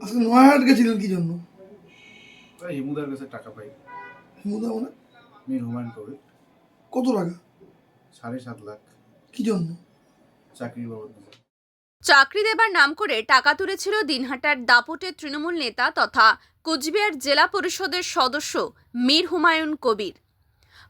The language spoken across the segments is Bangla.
আজকে নয়াহাট গেছিলেন কি জন্য? হিমুদার কাছে টাকা পাই। হিমুদা মানে? হুমায়ুন কবির। কত টাকা? সাড়ে সাত লাখ। কি জন্য? চাকরির বাবদ চাকরি দেবার নাম করে টাকা তুলেছিল দিনহাটার দাপটের তৃণমূল নেতা তথা কুচবিহার জেলা পরিষদের সদস্য মীর হুমায়ুন কবির।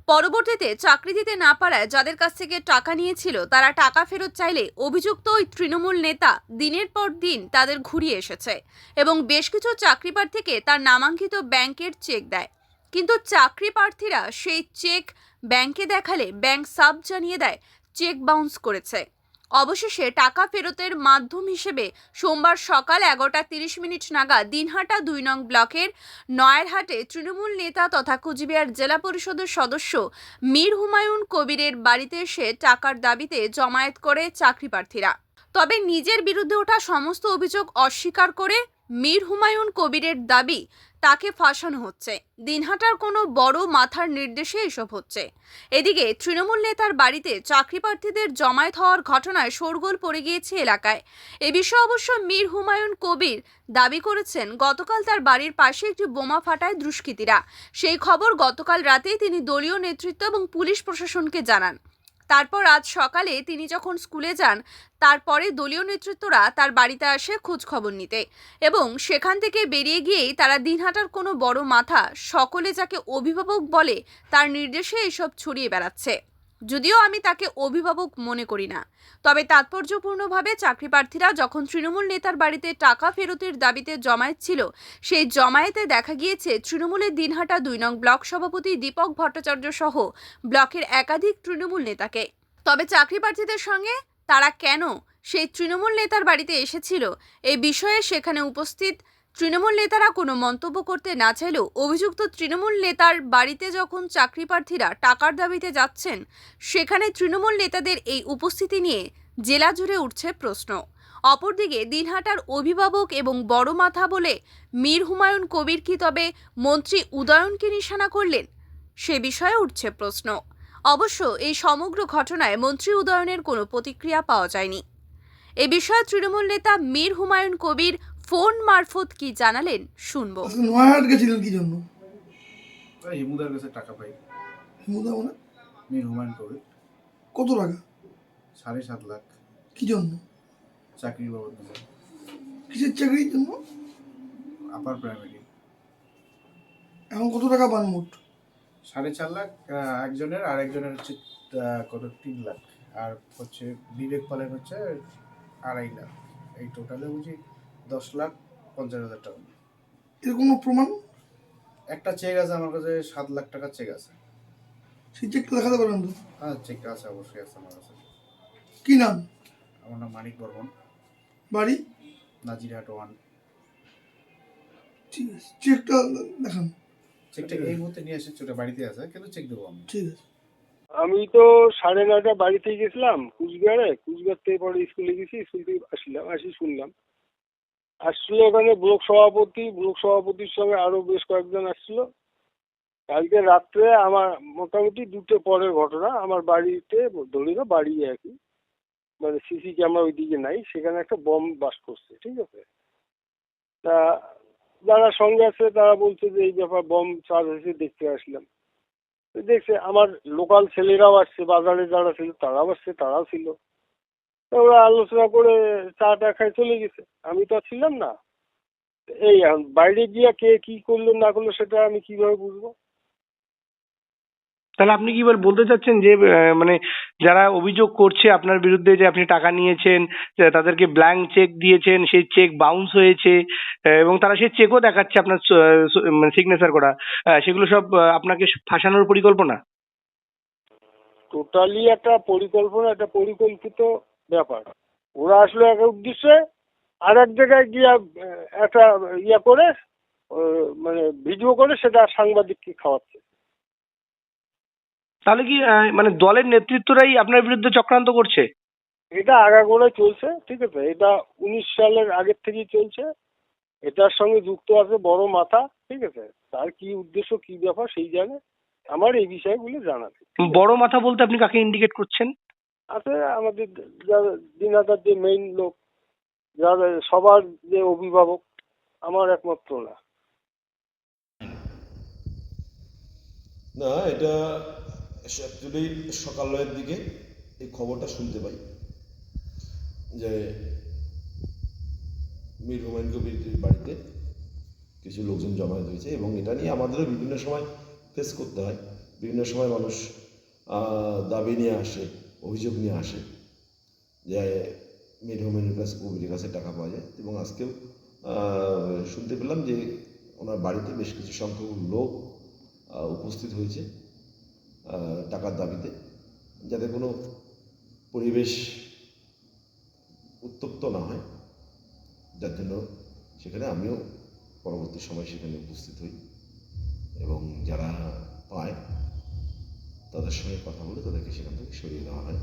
পরবর্তীতে চাকরি দিতে না পারায় যাদের কাছ থেকে টাকা নিয়েছিল, তারা টাকা ফেরত চাইলে অভিযুক্ত ওই তৃণমূল নেতা দিনের পর দিন তাদের ঘুরিয়ে এসেছে এবং বেশ কিছু চাকরি প্রার্থীকে তার নামাঙ্কিত ব্যাংকের চেক দেয়। কিন্তু চাকরি প্রার্থীরা সেই চেক ব্যাংকে দেখালে ব্যাংক সাব জানিয়ে দেয়, চেক বাউন্স করেছে। অবশেষে টাকা ফেরতের মাধ্যম হিসেবে সোমবার সকাল এগারোটা তিরিশ মিনিট নাগাদ দিনহাটা দুই নং ব্লকের নয়ারহাটে তৃণমূল নেতা তথা কুচবিহার জেলা পরিষদের সদস্য মীর হুমায়ুন কবিরের বাড়িতে এসে টাকার দাবিতে জমায়েত করে চাকরি প্রার্থীরা তবে নিজের বিরুদ্ধে ওঠা সমস্ত অভিযোগ অস্বীকার করে মীর হুমায়ুন কবিরের দাবি তাকে ফাঁসানো হচ্ছে। দিনহাটার কোনো বড় মাথার নির্দেশে এসব হচ্ছে। এদিকে তৃণমূল নেতার বাড়িতে চাকরি প্রার্থীদের জমায়েত হওয়ার ঘটনায় শোরগোল পড়ে গিয়েছে এলাকায়। এ বিষয়ে অবশ্য মীর হুমায়ুন কবির দাবি করেছেন, গতকাল তার বাড়ির পাশে একটি বোমা ফাটায় দুষ্কৃতীরা। সেই খবর গতকাল রাতেই তিনি দলীয় নেতৃত্ব এবং পুলিশ প্রশাসনকে জানান। তারপর আজ সকালে তিনি যখন স্কুলে যান, তারপরে দলীয় নেতৃত্বরা তার বাড়িতে আসে খোঁজ খবর নিতে এবং সেখান থেকে বেরিয়ে গিয়েই তারা দিনহাটার কোনো বড় মাথা সকলে যাকে অভিভাবক বলে তার নির্দেশে এসব ছড়িয়ে বেড়াচ্ছে। যদিও আমি তাকে অভিভাবক মনে করি না। তবে তাৎপর্যপূর্ণভাবে চাকরি প্রার্থীরা যখন তৃণমূল নেতার বাড়িতে টাকা ফেরতের দাবিতে জমায়েত ছিল, সেই জমায়েতে দেখা গিয়েছে তৃণমূলের দিনহাটা দুই নং ব্লক সভাপতি দীপক ভট্টাচার্য সহ ব্লকের একাধিক তৃণমূল নেতাকে। তবে চাকরি প্রার্থীদের সঙ্গে তারা কেন সেই তৃণমূল নেতার বাড়িতে এসেছিল এই বিষয়ে সেখানে উপস্থিত তৃণমূল নেতারা কোনো মন্তব্য করতে না চাইলেও অভিযুক্ত তৃণমূল নেতার বাড়িতে যখন চাকরি প্রার্থীরা টাকার দাবিতে যাচ্ছেন, সেখানে তৃণমূল নেতাদের এই উপস্থিতি নিয়ে জেলা জুড়ে উঠছে প্রশ্ন। অপরদিকে দিনহাটার অভিভাবক এবং বড় মাথা বলে মীর হুমায়ুন কবির কি তবে মন্ত্রী উদয়নকে নিশানা করলেন? সে বিষয়ে উঠছে প্রশ্ন। অবশ্য এই সমগ্র ঘটনায় মন্ত্রী উদয়নের কোনো প্রতিক্রিয়া পাওয়া যায়নি। এ বিষয়ে তৃণমূল নেতা মীর হুমায়ুন কবির ফোন মারফত কি জানালেন শুনব। নয়াহাট গেছিলেন কি জন্য? ওই হিমুদার কাছে টাকা পাই। হিমুদা মানে মীর হুমায়ুন কবির। কত টাকা? সাড়ে সাত লাখ। কি জন্য? চাকরির বাবদ। কিসের চাকরির জন্য? Upper primary. এখন কত টাকা পান মোট? সাড়ে চার লাখ একজনের আর একজনের হচ্ছে কত তিন লাখ। আর হচ্ছে বিবেক পালের হচ্ছে আড়াই লাখ। এই টোটালে বুঝি দশ লাখ পঞ্চাশ হাজার টাকা। এর কোনো প্রমাণ? একটা চেক আছে আমার কাছে সাত লাখ টাকার চেক আছে। সেই চেকটা দেখাতে পারেন তো? হ্যাঁ চেকটা আছে অবশ্যই আছে আমার কাছে। কি নাম? আমার নাম মানিক বর্মন। বাড়ি? নাজিরহাট ওয়ান। ঠিক আছে চেকটা দেখান। চেকটা এই মুহূর্তে নিয়ে এসেছি ওটা বাড়িতে আছে কিন্তু চেক দেবো আমি। ঠিক আছে। আমি তো সাড়ে নয়টা বাড়িতে গেছিলাম কুচবিহারে। কুচবিহার থেকে পরে স্কুলে গেছি স্কুল থেকে আসলাম আসি শুনলাম। আসছিল ওখানে ব্লক সভাপতি, ব্লক সভাপতির সঙ্গে আরও বেশ কয়েকজন আসছিল। কালকে রাত্রে আমার মোটামুটি দুটো পরের ঘটনা, আমার বাড়িতে ধরি না বাড়ি আর কি মানে সিসি ক্যামেরা ওইদিকে নাই, সেখানে একটা বম বাস করছে, ঠিক আছে? তা যারা সঙ্গে আছে তারা বলছে যে এই ব্যাপার বম চার্জ হয়েছে, দেখতে আসলাম। দেখছে, আমার লোকাল ছেলেরাও আসছে, বাজারে যারা ছিল তারাও আসছে, তারাও ছিল। ওরা আলোচনা করে চা টা খাই চলে গেছে। আমি তো আর ছিলাম না। এই এখন বাইরে গিয়ে কে কি করল না করল সেটা আমি কীভাবে বুঝব? তাহলে আপনি কি বল- বলতে চাচ্ছেন যে মানে যারা অভিযোগ করছে আপনার বিরুদ্ধে যে আপনি টাকা নিয়েছেন তাদেরকে ব্ল্যাঙ্ক চেক দিয়েছেন সেই চেক বাউন্স হয়েছে এবং তারা সেই চেকও দেখাচ্ছে আপনার সিগনেচার করা। আহ, সেগুলো সব আপনাকে ফাঁসানোর পরিকল্পনা? টোটালি একটা পরিকল্পনা একটা পরিকল্পিত ব্যাপার। ওরা আসলো এক উদ্দেশ্যে আর এক জায়গায় গিয়ে একটা ইয়ে করে মানে ভিডিও করে সেটা সাংবাদিককে খাওয়াচ্ছে। তাহলে কি মানে দলের নেতৃত্বরাই আপনার বিরুদ্ধে চক্রান্ত করছে? এটা আগাগোড়ায় চলছে ঠিক আছে। এটা উনিশ সালের আগের থেকেই চলছে। এটার সঙ্গে যুক্ত আছে বড় মাথা ঠিক আছে। তার কি উদ্দেশ্য কি ব্যাপার সেই জানে। আমার এই বিষয়গুলো জানা বড় মাথা বলতে আপনি কাকে ইন্ডিকেট করছেন? আছে, আমাদের যারা দিনাদার যে মেইন লোক, যারা সবার যে অভিভাবক, আমার একমাত্র না না, এটা অ্যাকচুয়ালি সকালের দিকে এই খবরটা শুনতে পাই। যে মীর হুমায়ুন কবির বাড়িতে কিছু লোকজন জমায়েত হয়েছে এবং এটা নিয়ে আমাদেরও বিভিন্ন সময় ফেস করতে হয়। বিভিন্ন সময় মানুষ দাবি নিয়ে আসে। অভিযোগ নিয়ে আসে যে মীর হুমায়ুনের কাছে কবিরের কাছে টাকা পাওয়া যায় এবং আজকেও শুনতে পেলাম যে ওনার বাড়িতে বেশ কিছু সংখ্যক লোক উপস্থিত হয়েছে টাকার দাবিতে যাতে কোনো পরিবেশ উত্তপ্ত না হয়। যার জন্য সেখানে আমিও পরবর্তী সময় সেখানে উপস্থিত হই এবং যারা পায় তাদের সঙ্গে কথা বলে তাদেরকে সেখান থেকে সরিয়ে দেওয়া হয়।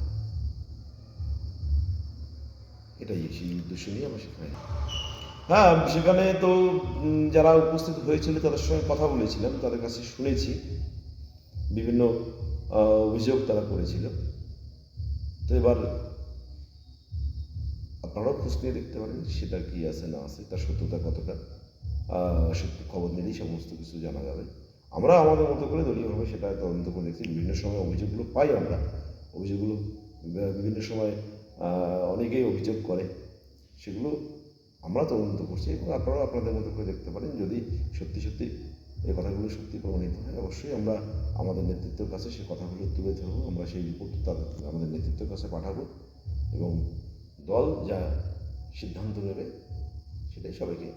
এটাই সেই উদ্দেশ্য নিয়ে আমরা সেখানে হ্যাঁ সেখানে তো যারা উপস্থিত হয়েছিল, তাদের সঙ্গে কথা বলেছিলাম, তাদের কাছে শুনেছি। বিভিন্ন অভিযোগ তারা করেছিল। তো এবার আপনারাও খোঁজ নিয়ে দেখতে পারেন, সেটা কি আছে, না আছে, তার সত্যতা কতটা। সত্যি খবর নিলেই সমস্ত কিছু জানা যাবে। আমরা আমাদের মতো করে দলীয়ভাবে সেটা তদন্ত করে দেখছি। বিভিন্ন সময় অভিযোগগুলো পাই আমরা। অভিযোগগুলো বিভিন্ন সময় অনেকেই অভিযোগ করে। সেগুলো আমরা তদন্ত করছি এবং আপনারাও আপনাদের মতো করে দেখতে পারেন। যদি সত্যি সত্যি এই কথাগুলো সত্যি প্রমাণিত হয়, অবশ্যই আমরা আমাদের নেতৃত্বের কাছে সেই কথাগুলো তুলে ধরবো। আমরা সেই রিপোর্ট তাদের, আমাদের নেতৃত্বের কাছে পাঠাবো এবং দল যা সিদ্ধান্ত নেবে সেটাই সবাইকে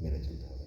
মেনে চলতে হবে।